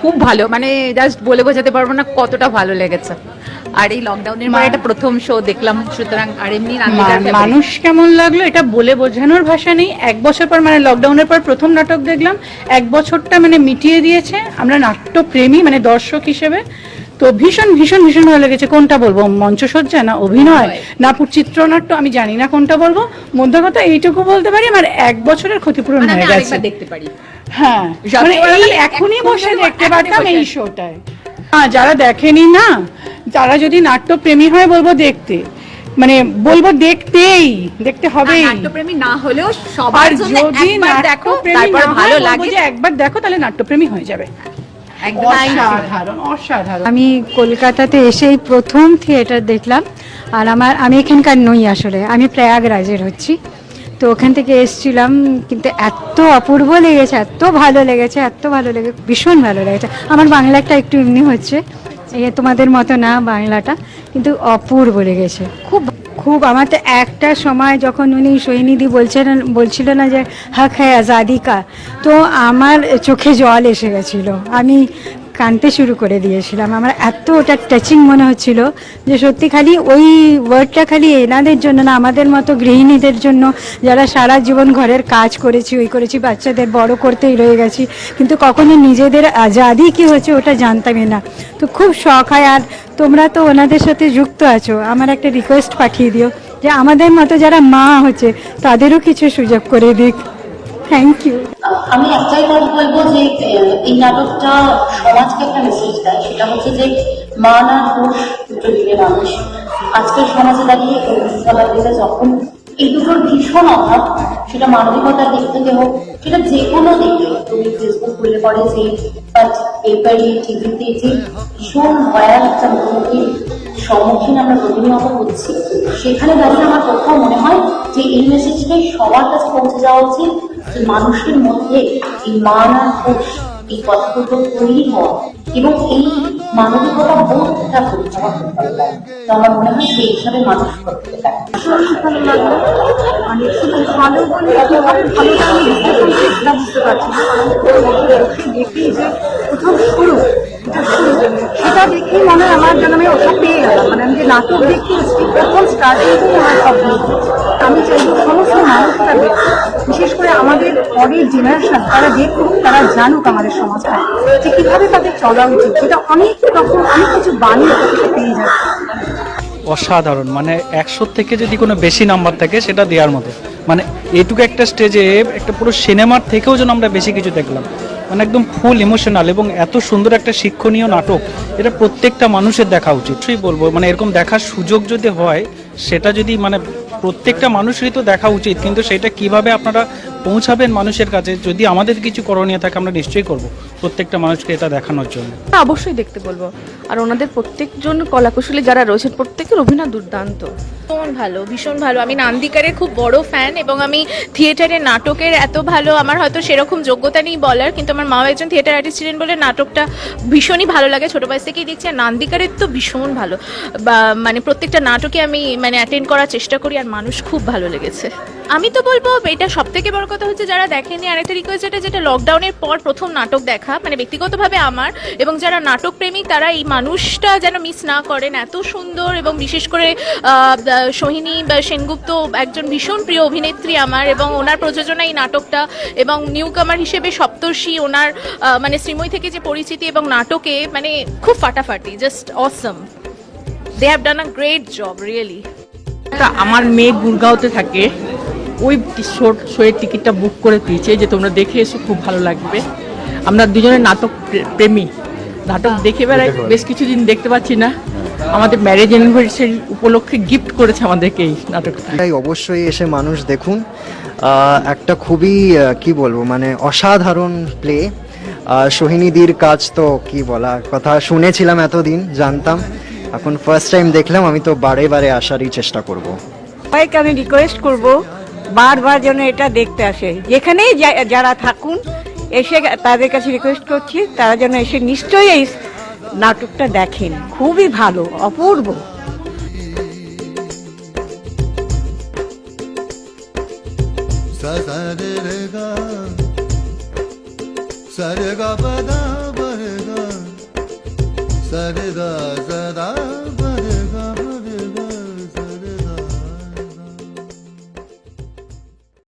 খুব ভালো মানে জাস্ট বলে বোঝাতে পারব না কতটা ভালো লেগেছে। আর এই লকডাউনের মানে এটা প্রথম শো দেখলাম সুতরাং আর এমনি মানুষ কেমন লাগল এটা বলে বোঝানোর ভাষা নেই। এক বছর পর মানে লকডাউনের পর প্রথম নাটক দেখলাম। এক বছরটা মানে মিটিয়ে দিয়েছে। আমরা নাট্যপ্রেমী মানে দর্শক হিসেবে। তো ভীষণ ভীষণ ভীষণ ভালো লেগেছে। কোনটা বলব? মঞ্চসজ্জা না অভিনয়? না চিত্রনাট্য? আমি জানি না কোনটা বলব। মধ্য কথা এইটুকু বলতে পারি আমার এক বছরের ক্ষতিপূরণ মানে হয়ে গেছে। দেখতে পারি। হ্যাঁ মানে এই এখনই বসে দেখতে পারতাম এই শোটায়। হ্যাঁ যারা দেখেনি না তারা যদি নাট্যপ্রেমী হয় বলব দেখতে। মানে বলব দেখতেই দেখতে না, হবেই। নাট্যপ্রেমী না হলেও সবার জন্য একবার দেখো তারপর ভালো লাগে। একবার দেখো তাহলে নাট্যপ্রেমী হয়ে যাবে। আমি কলকাতাতে এসেই প্রথম থিয়েটার দেখলাম আর আমার আমি এখানকার নই আসলে আমি প্রয়াগরাজের হচ্ছি। তো ওখান থেকে এসেছিলাম কিন্তু এত অপূর্ব লেগেছে এত ভালো লেগেছে এত ভালো লেগে ভীষণ ভালো লেগেছে। আমার বাংলাটা একটু এমনি হচ্ছে এই তোমাদের মতো না বাংলাটা কিন্তু অপূর্ব লেগেছে। খুব খুব, আমার তো একটা সময় যখন উনি সৈনিধি বলছিলেন বলছিল না যে, হক হ্যাঁ আজাদি কা। তো আমার চোখে জল এসে গেছিল। আমি কানতে শুরু করে দিয়েছিলাম। আমার এত ওটা টাচিং মনে হচ্ছিল যে সত্যি খালি ওই ওয়ার্ডটা খালি এনাদের জন্য না, আমাদের মতো গৃহিণীদের জন্য, যারা সারা জীবন ঘরের কাজ করেছি, ওই করেছি, বাচ্চাদের বড় করতেই রয়ে গেছি। কিন্তু কখনো নিজেদের আজাদি কি হচ্ছে ওটা জানতামই না। তো খুব শখ হয়, আর তোমরা তো ওনাদের সাথে যুক্ত আছো, আমার একটা রিকোয়েস্ট পাঠিয়ে দিও যে আমাদের মতো যারা মা হচ্ছে, তাদেরও কিছু সুযোগ করে দিক। থ্যাংক ইউ আমি একটাই কথা বলব যে এই নাটকটা সমাজকে একটা মেসেজ দেয়। সেটা হচ্ছে যে মা না দোষ দুটো দিকে মানুষ আজকের সমাজে দাঁড়িয়ে যখন এই দুটোর ভীষণ অভাব, সেটা মানবিকতার দিক থেকে হোক, সেটা যে কোনো দিকে তুমি ফেসবুক খুলে পড়ে যে বাট পেপারে টিভিতে যে ভীষণ ভয়াল একটা মুখোমুখি সম্মুখীন আমরা প্রতিনিয়ত হচ্ছি, সেখানে দাঁড়িয়ে আমার কোথাও মনে হয় যে এই মেসেজটাই সবার কাছে পৌঁছে যাওয়া উচিত। মানুষের মধ্যে এই মান আর দোষ এই কথাগুলো তৈরি হওয়া এবং এই মানবিকতা বোধটা। তো আমার মনে হয় সেই হিসাবে মানুষ করতে পারে। ভালো সেটা বুঝতে পারছি দেখি শুরু সেটা মনে হয় আমার যেন আমি ওসব পেয়ে গেলাম। মানে আমি যে নাটক দেখতে প্রথম স্টার্টিংটাই আমার সব আমি চাইব সমস্ত মানুষরা দেখুক বিশেষ করে আমাদের পরের জেনারেশন তারা দেখুক তারা জানুক আমাদের সমাজটা, যে কীভাবে তাদের চলা উচিত, যেটা অনেক রকম অনেক কিছু থেকে পেয়ে যায়। অসাধারণ মানে একশো থেকে যদি কোনো বেশি নাম্বার থাকে, সেটা দেওয়ার মতো মানে এইটুকু একটা স্টেজে একটা পুরো সিনেমার থেকেও যেন আমরা বেশি কিছু দেখলাম। মানে একদম ফুল ইমোশনাল এবং এত সুন্দর একটা শিক্ষণীয় নাটক, এটা প্রত্যেকটা মানুষের দেখা উচিত। বলব? মানে এরকম দেখার সুযোগ যদি হয়, সেটা যদি মানে প্রত্যেকটা মানুষেরই তো দেখা উচিত কিন্তু সেটা কীভাবে আপনারা পৌঁছাবেন মানুষের কাছে যদি আমাদের কিছু করণীয় থাকে আমরা নিশ্চয়ই করব প্রত্যেকটা মানুষকে এটা দেখানোর জন্য। অবশ্যই দেখতে বলব। আর ওনাদের প্রত্যেকজন কলাকুশলী যারা রয়েছেন প্রত্যেকের অভিনয় দুর্দান্ত। ভীষণ ভালো ভীষণ ভালো। আমি নান্দিকারের খুব বড় ফ্যান এবং আমি থিয়েটারে নাটকের এত ভালো আমার হয়তো সেরকম যোগ্যতা নেই বলার কিন্তু আমার মাও একজন থিয়েটার আর্টিস্ট ছিলেন বলে নাটকটা ভীষণই ভালো লাগে। ছোট বয়স থেকেই দেখছি আর নান্দিকারের তো ভীষণ ভালো। বা মানে প্রত্যেকটা নাটকে আমি মানে অ্যাটেন্ড করার চেষ্টা করি আর মানুষ খুব ভালো লেগেছে। আমি তো বলব, এটা সব থেকে বড় কথা হচ্ছে যারা দেখেনি আরেকটা রিকোয়েস্ট যেটা যেটা লকডাউনের পর প্রথম নাটক দেখা মানে ব্যক্তিগতভাবে আমার, এবং যারা নাটক প্রেমিক, তারা এই মানুষটা যেন মিস না করেন। এত সুন্দর এবং বিশেষ করে সোহিনী বা সেনগুপ্ত একজন ভীষণ প্রিয় অভিনেত্রী আমার, এবং ওনার প্রযোজনা এই নাটকটা, এবং নিউ কামার হিসেবে সপ্তর্ষি, ওনার মানে শ্রীময় থেকে যে পরিচিতি এবং নাটকে মানে খুব ফাটাফাটি just awesome they have done a great job really আমার মেয়ে গুরগাঁওতে থাকে ওই শোর শোয়ের টিকিটটা বুক করে দিয়েছে যে তোমরা দেখে এসো খুব ভালো লাগবে। আমরা দুজনে নাটক প্রেমী। নাটক দেখে বেড়াই বেশ কিছুদিন দেখতে পাচ্ছি না। আমাদের ম্যারেজ অ্যানিভার্সারি উপলক্ষে গিফট করেছে আমাদেরকে এই নাটকটা। তাই অবশ্যই এসে মানুষ দেখুন। একটা খুবই কি বলব মানে অসাধারণ প্লে সোহিনীদির কাজ তো কি বলা কথা শুনেছিলাম এতদিন জানতাম। এখন ফার্স্ট টাইম দেখলাম আমি তো বারে বারে আসারই চেষ্টা করব। সবাইকে আমি রিকোয়েস্ট করব বারবার যেন এটা দেখতে আসে। যেখানেই যারা থাকুন, এসে তাদের কাছে রিকোয়েস্ট করছি, তারা যেন এসে নিশ্চয়ই এই নাটকটা দেখেন। খুবই ভালো, অপূর্ব। sa sa re re